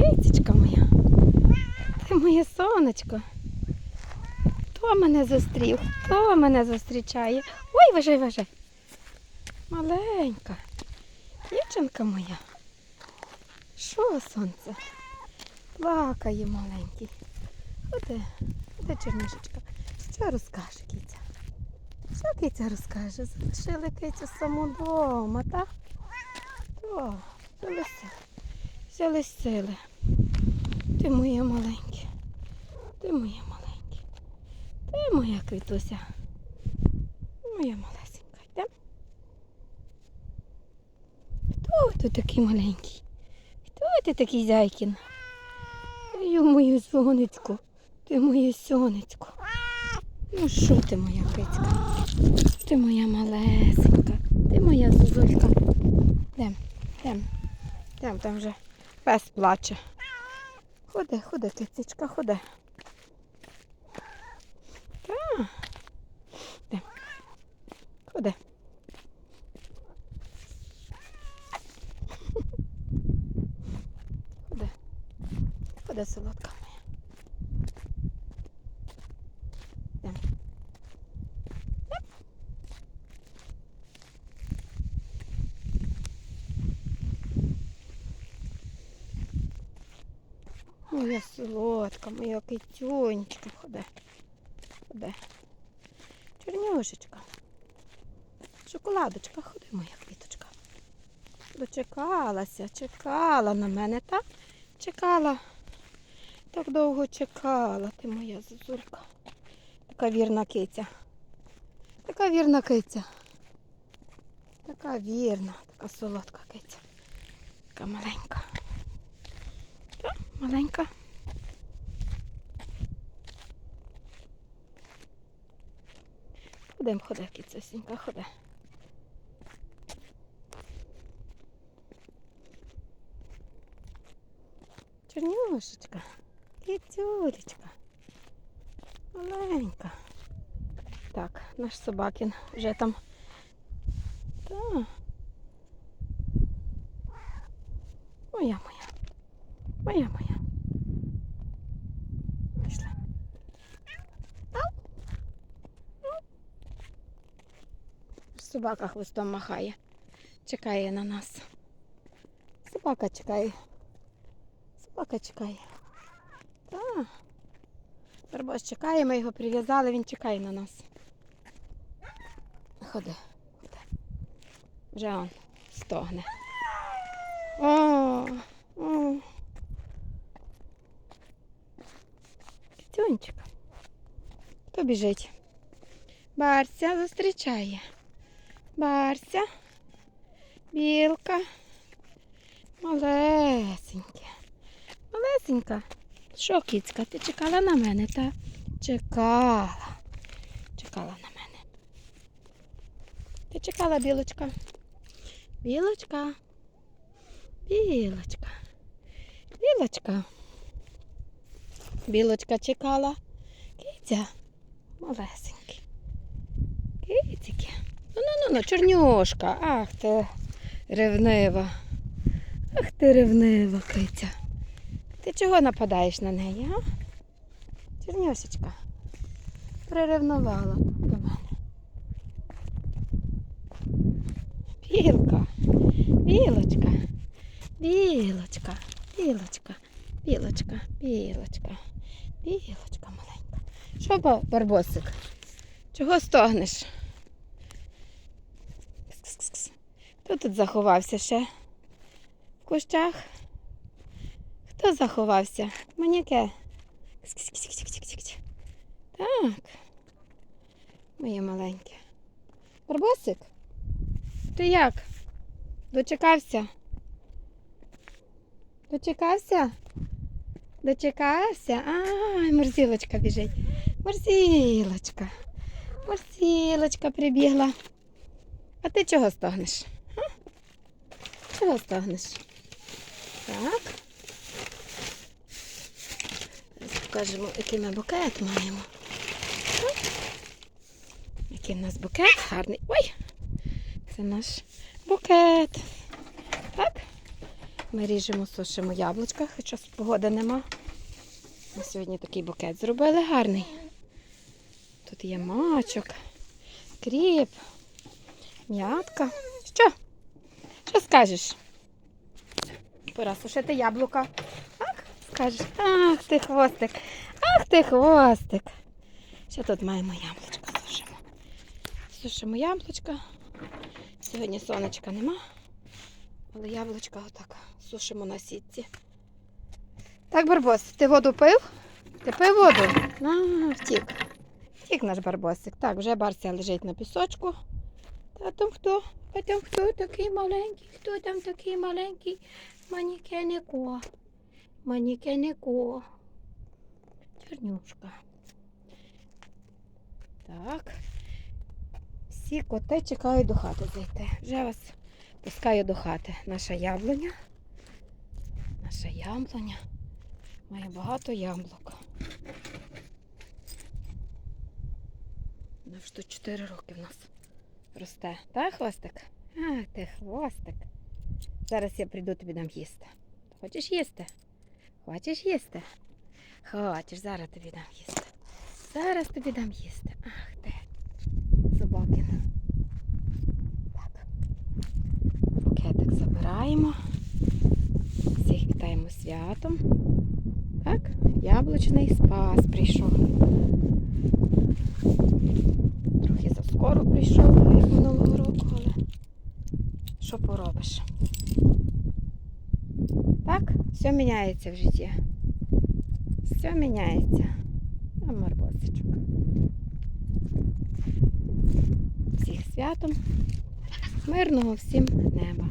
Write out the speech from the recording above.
Кицечка моя. Ти моє сонечко. Хто мене зустрів? Хто мене зустрічає? Ой, вважай, вважай. Маленька. Дівчинка моя. Що сонце? Плакає маленький. Ходи, ходи, чернишечка. Що розкаже киця? Що киця розкаже? Залишили кицю саму вдома, так? То, взяли сили. Сили. Ти моє маленьке. Ти моє маленьке. Ти моя квітуся. Моя малесенька. Йдем. Хто ти такий маленький? Хто ти такий зайкін? Ю, моє сонечко. Ти моє сонечко. Ну що ти моя кицька? Ти моя малесенька. Ти моя зузулька. Йдем, йдем. Йдем, там вже пес плаче. Ходи, ходи, кицечка, ходи. Так. Йдем. Ходи. Ходи. Ходи, солодка моя. Йдем. Йдем. Моя солодка, моя китюнечка. Ходи. Ходи. Чорнюшечка. Шоколадочка, ходи, моя квіточка. Дочекалася, чекала на мене, так? Чекала. Так довго чекала ти моя зозулька. Така вірна киця. Така вірна киця. Така вірна, така солодка киця. Така маленька. Маленька. Ходим, ходи, кицюсінька, ходи. Чорнюшечка, кицюлечка, маленька. Так, наш собакін вже там. Так. Моя моя. Моя моя. Пішла. Собака хвостом махає. Чекає на нас. Собака чекає. Собака чекає. Так. Барбос чекає, ми його прив'язали, він чекає на нас. Ходи. Ходи. Вже он стогне. О, о. Китюнчик. Хто біжить? Барся зустрічає. Барся. Білка. Малесеньке. Малесенька. Що, кіцька, ти чекала на мене, та? Чекала. Чекала на мене. Ти чекала, білочка? Білочка. Білочка. Білочка. Білочка чекала. Киця. Малесенький. Кицьки. Ну, ну, ну, ну, чорнюшка. Ах ти ревнива. Ах ти ревнива, киця. Ти чого нападаєш на неї, а? Чернюшечка. Приревнувала до мене. Білка. Білочка. Білочка. Білочка. Білочка. Білочка. Білочка маленька. Що, барбосик? Чого стогнеш? Хто тут заховався ще? В кущах? Хто заховався? Кс-кс-кс-кс-кс-кс. Так. Моє маленьке. Барбосик? Ти як? Дочекався? Дочекався? Дочекався? Ай, морзілочка біжить. Морзілочка. Морзілочка прибігла. А ти чого стогнеш? А? Чого стогнеш? Так. Покажемо, який ми букет маємо. Який в нас букет гарний. Ой! Це наш букет. Так? Ми ріжемо, сушимо яблучка, хоча погоди нема. Ми сьогодні такий букет зробили гарний. Тут є мачок, кріп, м'ятка. Що? Що скажеш? Пора сушити яблука. Так? Скажеш. Ах ти хвостик. Ах ти хвостик. Що тут маємо яблучка сушимо? Сушимо яблучка. Сьогодні сонечка нема. Але яблучка отак сушимо на сітці. Так, Барбос, ти воду пив? Ти пив воду? На, втік. Втік наш барбосик. Так, вже Барся лежить на пісочку. Та там хто? А там хто такий маленький? Хто там такий маленький? Манікенико. Манікенико. Чорнюшка. Так. Всі коти чекають до хати зайти. Вже вас пускаю до хати. Наша яблуня. Наша яблуня. Має багато яблук. Вона вже тут 4 роки в нас росте. Так, хвостик? Ах, ти хвостик. Зараз я прийду тобі дам їсти. Хочеш їсти? Хочеш їсти? Хочеш, зараз тобі дам їсти. Зараз тобі дам їсти. Ах ти. Собакин. Так. Забираємо. Всіх вітаємо святом. Так, яблучний спас прийшов. Трохи заскоро прийшов, як минулого року, але що поробиш? Так, все міняється в житті. Все міняється. А Марбосичок. Всіх святом. Мирного всім неба.